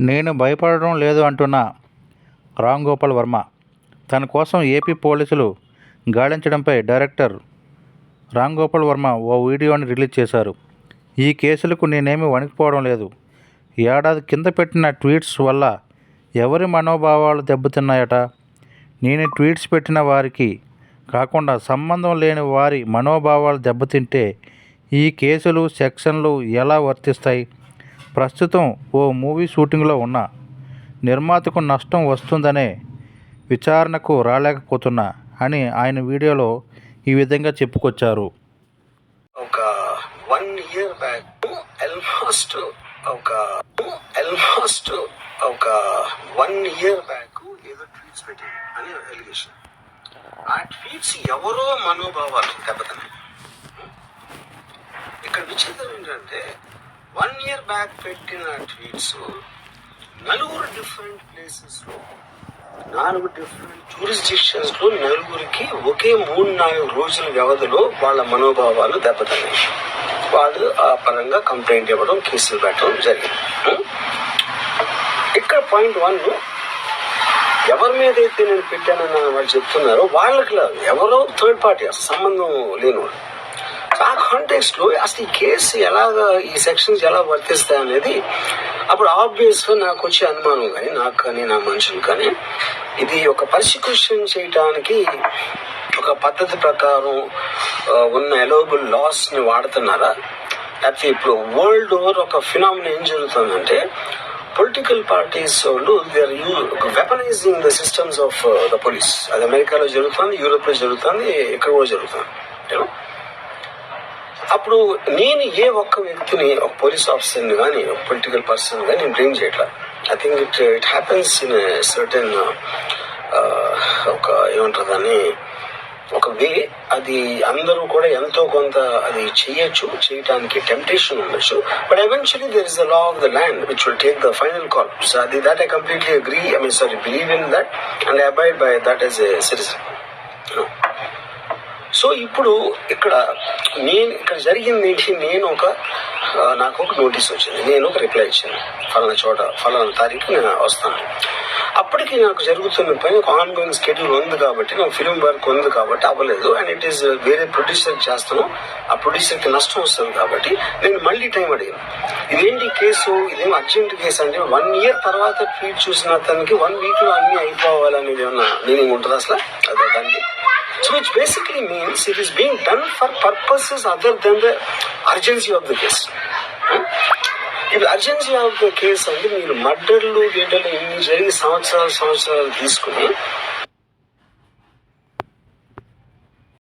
నేను భయపడడం లేదు అంటున్న రామ్ గోపాల్ వర్మ. తన కోసం ఏపీ పోలీసులు గాలించడంపై డైరెక్టర్ రామ్ గోపాల్ వర్మ ఓ వీడియోని రిలీజ్ చేశారు. ఈ కేసులకు నేనేమి వణికిపోవడం లేదు. ఏడాది కింద పెట్టిన ట్వీట్స్ వల్ల ఎవరి మనోభావాలు దెబ్బతిన్నాయట? నేను ట్వీట్స్ పెట్టిన వారికి కాకుండా సంబంధం లేని వారి మనోభావాలు దెబ్బతింటే ఈ కేసులు సెక్షన్లు ఎలా వర్తిస్తాయి? ప్రస్తుతం ఓ మూవీ షూటింగ్లో ఉన్న నిర్మాతకు నష్టం వస్తుందనే విచారణకు రాలేకపోతున్నా అని ఆయన వీడియోలో ఈ విధంగా చెప్పుకొచ్చారు. ఒక వన్ ఇయర్ బ్యాక్ ఆల్మోస్ట్ ఒక ఆల్మోస్ట్ ఒక వన్ ఇయర్ బ్యాక్ ఏదో ట్వీట్స్ పెట్టాడు అని ఎలిగేషన్ ఆ ట్వీట్స్ ఎవరో మనోభావాలు దెబ్బతిన్నాయి. ఇక్కడ విచిత్రం ఏంటంటే వన్ ఇయర్ బ్యాక్ పెట్టిన ట్వీట్స్ నలుగురు డిఫరెంట్ ప్లేసెస్లో నాలుగు డిఫరెంట్ జూరిస్డిక్షన్స్లో నలుగురికి ఒకే మూడు నాలుగు రోజుల వ్యవధిలో వాళ్ళ మనోభావాలు దెబ్బతిన్నాయి. వాళ్ళు ఆ పరంగా కంప్లైంట్ ఇవ్వడం కేసులు పెట్టడం జరిగింది. ఇక్కడ పాయింట్ వన్ ఎవరి మీద అయితే నేను పెట్టానని వాళ్ళు చెప్తున్నారో వాళ్ళకి ఎవరో థర్డ్ పార్టీ అసలు సంబంధం లేనివాడు ఆ కాంటెక్స్ట్లో అసలు ఈ కేసు ఎలాగా ఈ సెక్షన్స్ ఎలా వర్తిస్తాయి అనేది అప్పుడు ఆబ్వియస్గా నాకు వచ్చే అనుమానం కానీ నాకు కానీ నా మనుషులు కానీ ఇది ఒక పర్సిక్యూషన్ చేయడానికి ఒక పద్ధతి ప్రకారం ఉన్న ఎలోబుల్ లాస్ని వాడుతున్నారా? లేకపోతే ఇప్పుడు వరల్డ్ ఓవర్ ఒక ఫినామిన ఏం జరుగుతుందంటే పొలిటికల్ పార్టీస్ వాళ్ళు they are weaponizing the systems of the police అది అమెరికాలో జరుగుతుంది యూరోప్లో జరుగుతుంది ఎక్కడ కూడా జరుగుతుంది. అప్పుడు నేను ఏ ఒక్క వ్యక్తిని ఒక పోలీస్ ఆఫీసర్ని కానీ ఒక పొలిటికల్ పర్సన్ కానీ నేను బ్రింగ్ చేయట్లా. I think it it happens in certain ఒక ఏమంటారు దాన్ని ఒక వే అది అందరూ కూడా ఎంతో కొంత అది చేయొచ్చు చేయటానికి టెంప్టేషన్ ఉండొచ్చు. But eventually there is the law of the land which will take the final call so అది that I completely agree I mean sorry believe in that and abide by that as a citizen so ఇప్పుడు ఇక్కడ నేను ఇక్కడ జరిగింది ఏంటి? నేను ఒక నాకు ఒక నోటీస్ వచ్చింది. నేను ఒక రిప్లై ఇచ్చాను. ఫలానా చోట ఫలానా తారీఖు నేను వస్తాను. అప్పటికి నాకు జరుగుతున్న పని ఒక ఆన్ గోయింగ్ స్కెడ్యూల్ ఉంది కాబట్టి నాకు ఫిలిం వర్క్ ఉంది కాబట్టి అవ్వలేదు. అండ్ ఇట్ ఈస్ వేరే ప్రొడ్యూసర్ చేస్తాను. ఆ ప్రొడ్యూసర్కి నష్టం వస్తుంది కాబట్టి నేను మళ్ళీ టైం అడిగాను. ఇదేంటి కేసు? ఇదేం అర్జెంట్ కేసు అంటే వన్ ఇయర్ తర్వాత ట్వీట్ చూసిన అతనికి వన్ వీక్లో అన్నీ అన్ని అయిపోవాలనేది ఏమన్నా మీనింగ్ ఉంటుంది అసలు? అదే దానికి So which basically means it is being done for purposes other than the urgency of the case. Hmm? ఇప్పుడు అర్జెన్సీ ఆఫ్ ద కేసు అంటే మీరు మర్డర్లు గీటలు ఇన్ని జరిగి సంవత్సరాలు సంవత్సరాలు తీసుకుని